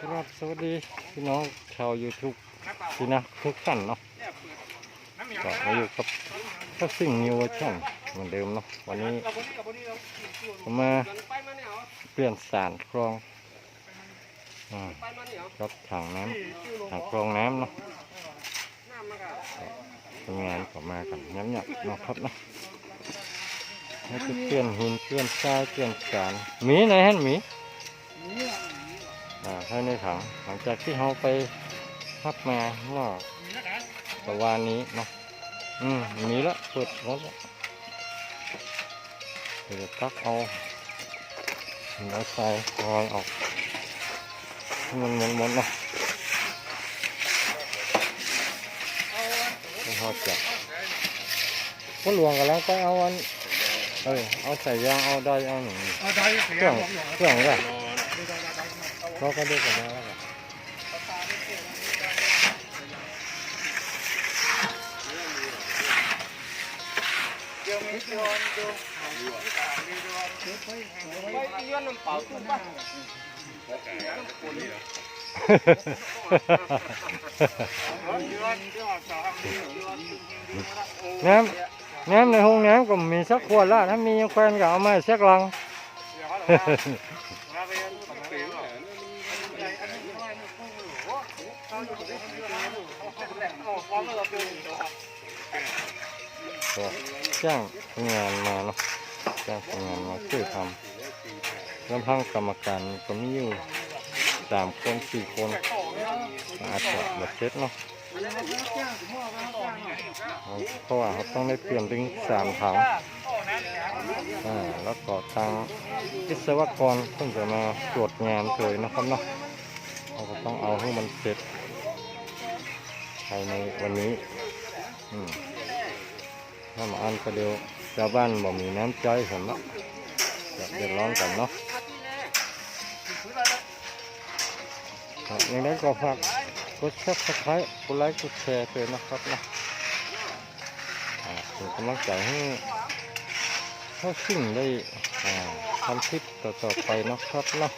ครับสวัสดีพี่น้องชาว YouTube พี่นะทุกท่านเนาะก็มาอยู่กับก็สิ่งนิวเวอร์ชันเหมือนเดิมเนาะวันนี้ผมมาเปลี่ยนสารคลองอ่ากับถังน้ำถังคลองน้ำเนาะทำงานก็มากันย้ำหยักเนาะครับเนาะให้จะเปลี่ยนหินเปลี่ยนทรายเปลี่ยนสารหมีไหนฮะหมี อ่าให้ในถัง หลังจากที่เราไปพับมาเมื่อประวานนี้เนาะอืมมีละเปิดรถละเดี๋ยวตักเอาหินเอาทรายรอยออกให้มันหมดๆเนาะแล้วพอจับก็หลวงกันแล้วก็เอาอันเออเอาใส่ยางเอาได้เอาหนึ่งเอาได้เคเสียรื่องผมหยองเครื่องอ เราก็ดูกันมาแล้วกันเดี๋ยวมีเดี๋ยวเดี๋ยวไปย้อนน้ำเปล่าตุ้มป่ะน้ำน้ำในห้องน้ำก็มีสักขวดละถ้ามีแควนก็เอามาสักลัง ก็จ้างงานมาเนาะจ้างงานมาช่วยทำลำพังกรรมการก็มีอยู่สามคนสี่คนอาจจะแบบเช็ดเนาะเพราะว่าเขาต้องได้เปลี่ยนถึงสามถังแล้วก็ทางวิศวกรเพิ่งจะมาตรวจงานเลยนะครับเนาะเราก็ต้องเอาให้มันเสร็จายในวันนี้ถ้ามาอันก็เดียวชาวบ้านบ่มีน้ำใจเห็นเนาะจะเดือดร้อนกันเนาะครับอย่างนั้นก็ฝากกดซับสไครต์กดไลค์กดแชร์ด้วยนะครับนะอ่าเป็นกำลังใจให้เข้าสิ่งได้ทำคลิปต่อๆไปนะครับเนาะ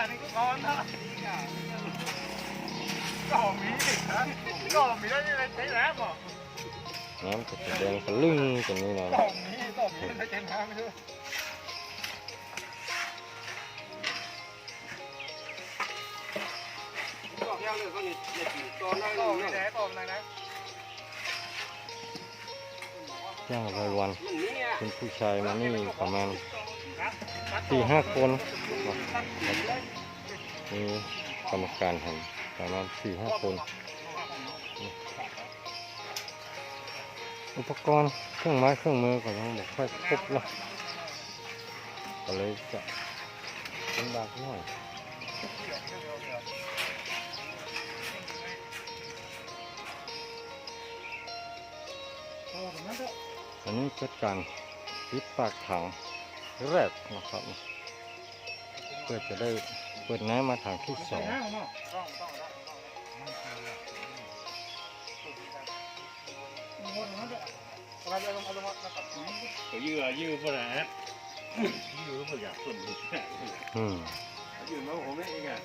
ก็มีก็มีได้ยังไงใช้แล้วบ่น้ำก็จะแดงสลึงกันนี่นะก็มีก็มีได้ใช้น้ำด้วยก็ยังเลยก็นี่ตอนนั้นก็ไม่ได้ตอนนั้นนะย่างรายวันเป็นผู้ชายมานี่ประมาณ สี่ห้าคนนาะมีกรรมการเห็นประมาณสี่ห้าคน อุปกรณ์เครื่องไม้เครื่องมือก็ยังบอกค่อยครบเนะก็เลยจะลำบากหน่อยอันนี้จัดการปิดปากถัง แรกนะครับเพื่อจะได้เปิดน้ำมาถังที่สองก็ยื้อยื้อเพื่อนะยื้อเพื่ออยากส่วนบุญอืมยื้อมาผมเองอะ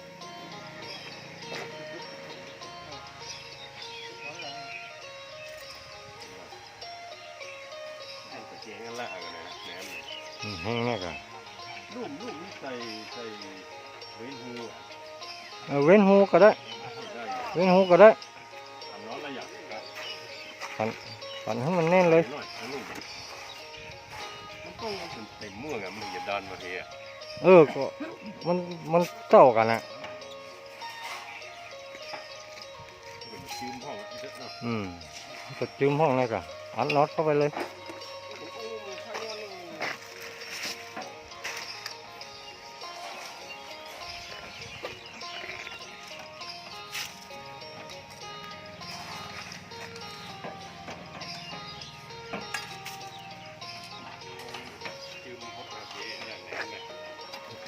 เจียงกันละกันนะแหนม แห้งแน่กันลูกลูกนี่ใส่ใส่เว้นหูเออเว้นหูก็ได้ได้ เว้นหูก็ได้ทำร้อนละอย่างก็ปั่นให้มันแน่นเลยหน่อยลูกมันต้องเต็มม่วงอะมันอย่าดันมาเทียเออก็มันมันเจ้ากันนะเป็นชื้นห้องเยอะเนาะอืมก็จืมห้องนี่กันอัดน็อตเข้าไปเลย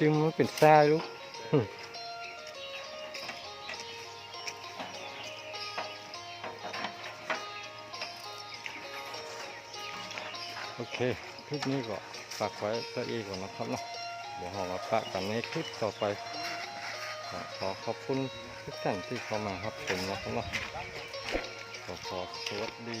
จืมมันเป็นทราลูกโอเค คลิปนี้ก็ฝากไว้ตัวเองก่อนนะครับเนาะเดี๋ยวเรามาปะกันในคลิปต่อไป ขอขอบคุณทุกท่านที่เข้ามาครับชมนะครับเนาะขอสวัสดี